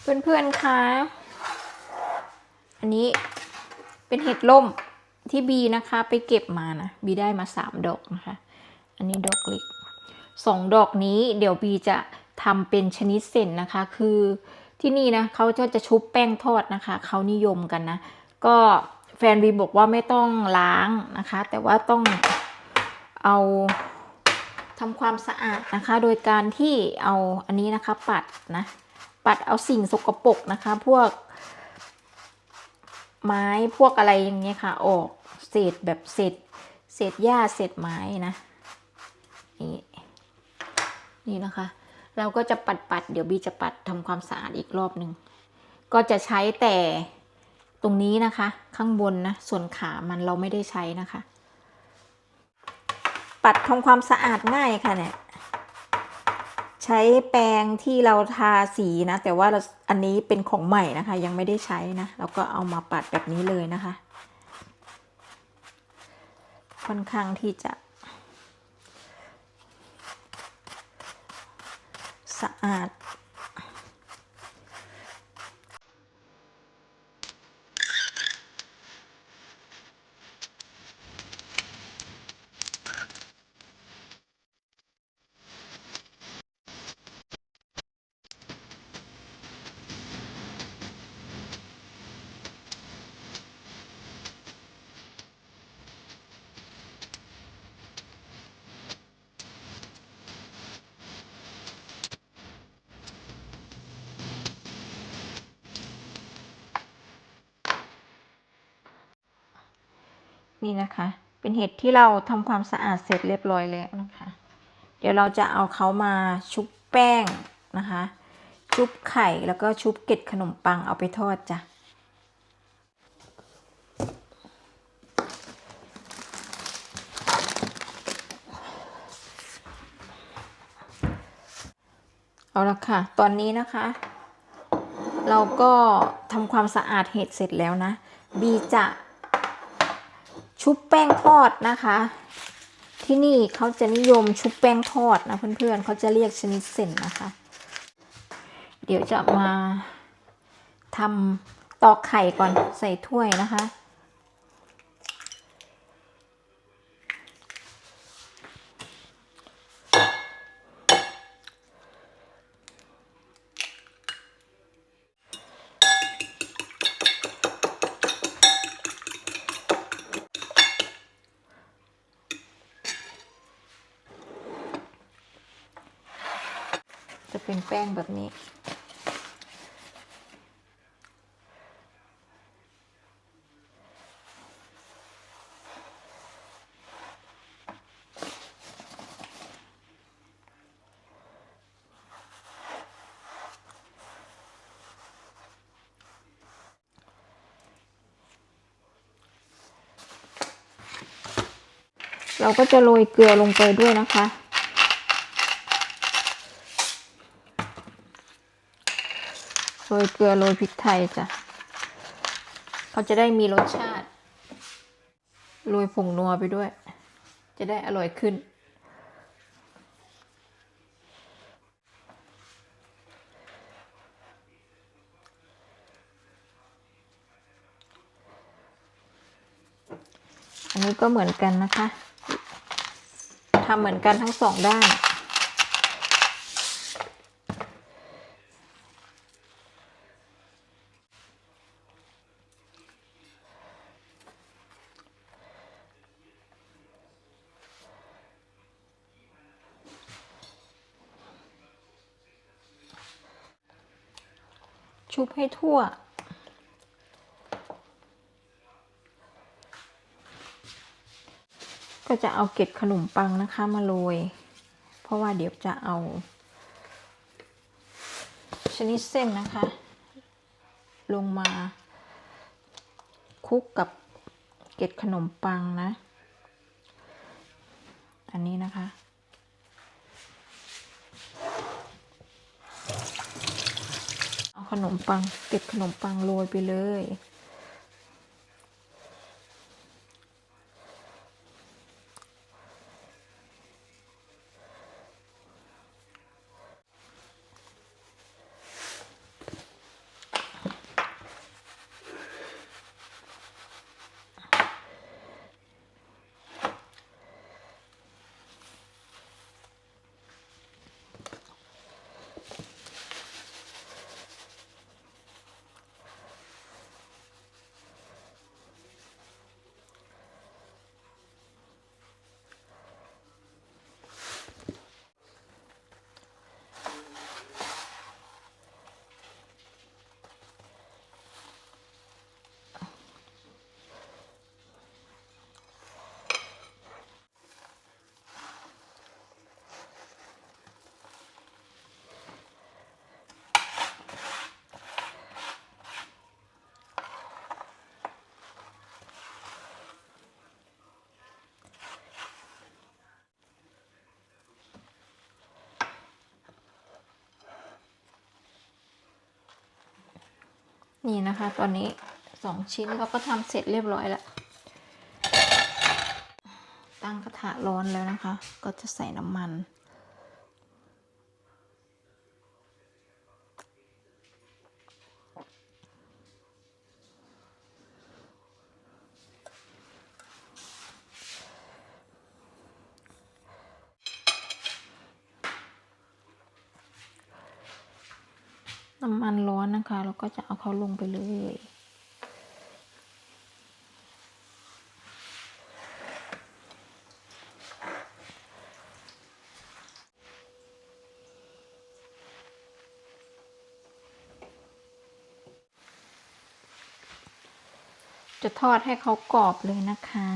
เพื่อนๆคะอันนี้เป็นเห็ดล่มที่บีนะคะ ไปเก็บมานะบีได้มาสามดอกนะคะ อันนี้ดอกเล็กสองดอกนี้เดี๋ยวบีจะทำเป็นชนิดเส้นนะคะ คือที่นี่นะเขาจะจะชุบแป้งทอดนะคะเขานิยมกันนะ ก็แฟนบีบอกว่าไม่ต้องล้างนะคะ แต่ว่าต้องเอาทำความสะอาดนะคะ โดยการที่เอาอันนี้นะคะปัดนะ ปัดเอาสิ่งสกปรกนะคะ พวก ไม้พวกอะไรอย่างเงี้ยค่ะ ออกเศษแบบเศษเศษหญ้าเศษไม้นะ นี่นี่นะคะ เราก็จะปัดปัดเดี๋ยวบีจะปัดทำความสะอาดอีกรอบหนึ่งก็จะใช้แต่ตรงนี้นะคะ ข้างบนนะ ส่วนขามันเราไม่ได้ใช้นะคะ ปัดทำความสะอาดง่ายค่ะเนี่ย ใช้แปรงที่เราทาสีนะ แต่ว่าเราอันนี้เป็นของใหม่นะคะ ยังไม่ได้ใช้นะเราก็เอามาปัดแบบนี้เลยนะคะ ค่อนข้างที่จะ สะอาด นี่นะคะ เป็นเห็ดที่เราทำความสะอาดเสร็จเรียบร้อยแล้วนะคะ เดี๋ยวเราจะเอาเขามาชุบแป้งนะคะ ชุบไข่แล้วก็ชุบเกล็ดขนมปังเอาไปทอดจ้ะเอาละค่ะ ตอนนี้นะคะ เราก็ทำความสะอาดเห็ดเสร็จแล้วนะ บีจะ ชุบแป้งทอดนะคะ ที่นี่เขาจะนิยมชุบแป้งทอดนะเพื่อนๆเขาจะเรียกชนิดเส้นนะคะ เดี๋ยวจะมาทำตอกไข่ก่อนใส่ถ้วยนะคะ เป็นแป้งแบบนี้ เราก็จะโรยเกลือลงไปด้วยนะคะ โรยเกลือโรยพริกไทยจ้ะเขาจะได้มีรสชาติ โรยผงนัวไปด้วย จะได้อร่อยขึ้น อันนี้ก็เหมือนกันนะคะทำเหมือนกันทั้งสองด้าน ชุบให้ทั่ว ก็จะเอาเกล็ดขนมปังนะคะมาโรย เพราะว่าเดี๋ยวจะเอา ชนิดเส้นนะคะ ลงมาคลุกกับเกล็ดขนมปังนะ อันนี้นะคะ เอา ขนมปังเกล็ดขนมปังโรยไปเลย นี่นะคะ ตอนนี้สองชิ้นเราก็ทำเสร็จเรียบร้อยแล้ว ตั้งกระทะร้อนแล้วนะคะ ก็จะใส่น้ำมัน น้ำมันร้อนนะคะ เราก็จะเอาเขาลงไปเลย จะทอดให้เขากรอบเลยนะคะ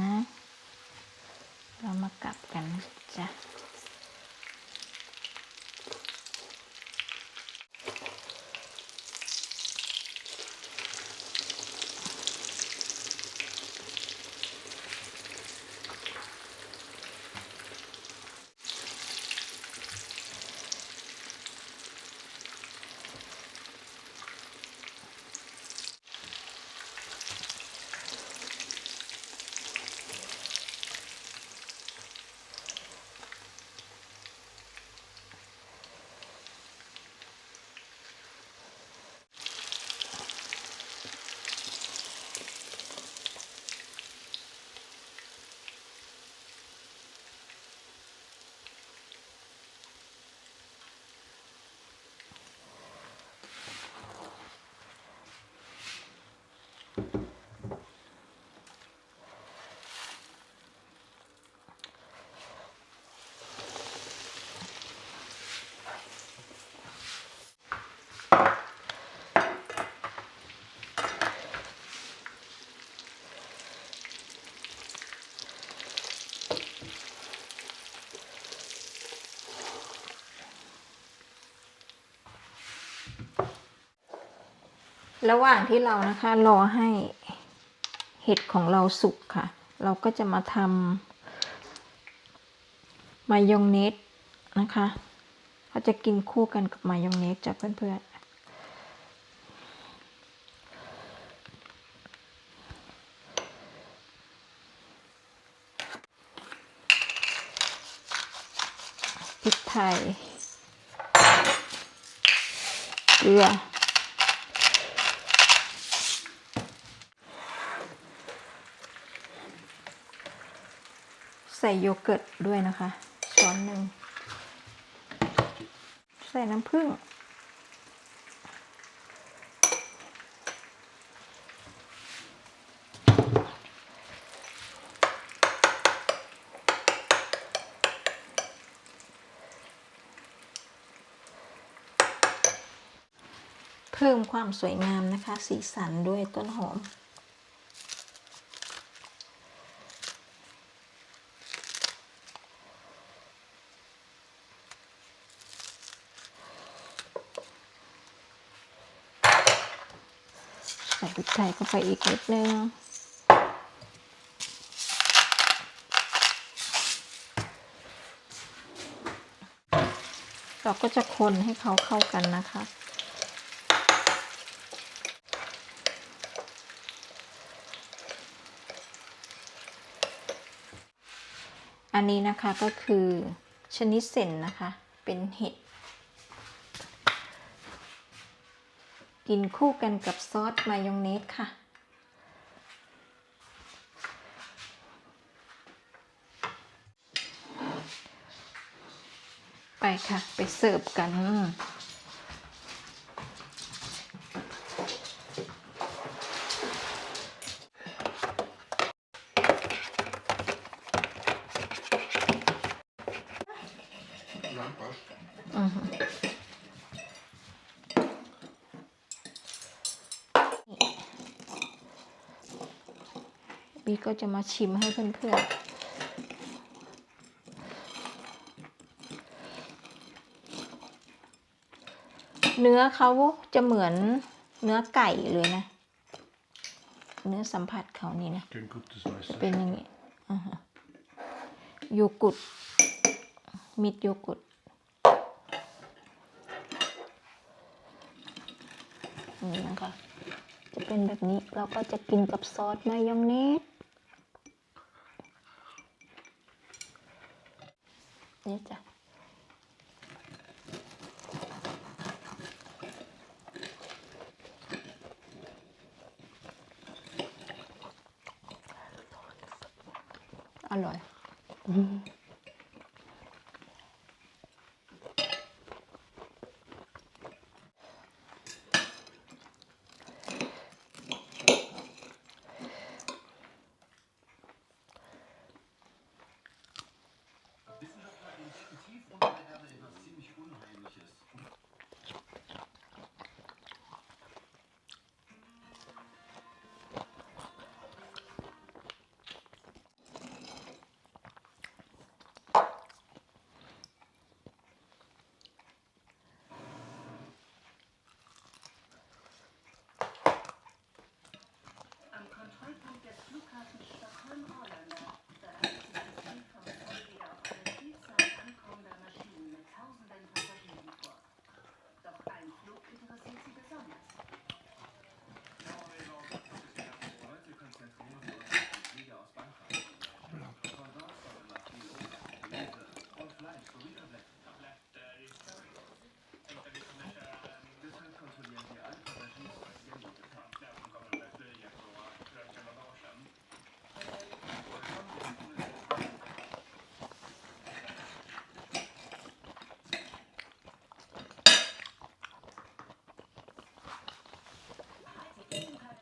เรามากลับกันจ้ะ ระหว่างที่เรานะคะรอให้เห็ดของเราสุกค่ะ เราก็จะมาทำมายองเนสนะคะเขาจะกินคู่กันกับมายองเนสจ้ะเพื่อนๆพริกไทย เกลือ ใส่โยเกิร์ตด้วยนะคะ ช้อนหนึ่ง ใส่น้ำผึ้งเพิ่มความสวยงามนะคะ สีสันด้วยต้นหอม ใส่พริกไทยเข้าไปอีกนิดนึงเราก็จะคนให้เขาเข้ากันนะคะ อันนี้นะคะก็คือชนิดเส้นนะคะ เป็นเห็ด กินคู่กันกับซอสมายองเนสค่ะ ไปค่ะ ไปเสิร์ฟกันอือ ฮึบีก็จะมาชิมให้เพื่อนๆเนื้อเขาจะเหมือนเนื้อไก่เลยนะ เนื้อสัมผัสเขานี่นะ Can cook this nice. เป็นอย่างนี้อ่าฮะโยกุร์ตมิดโยกุร์ตนี่นะคะจะเป็นแบบนี้เราก็จะกินกับซอสมายองเนส นี่จ้ะอร่อย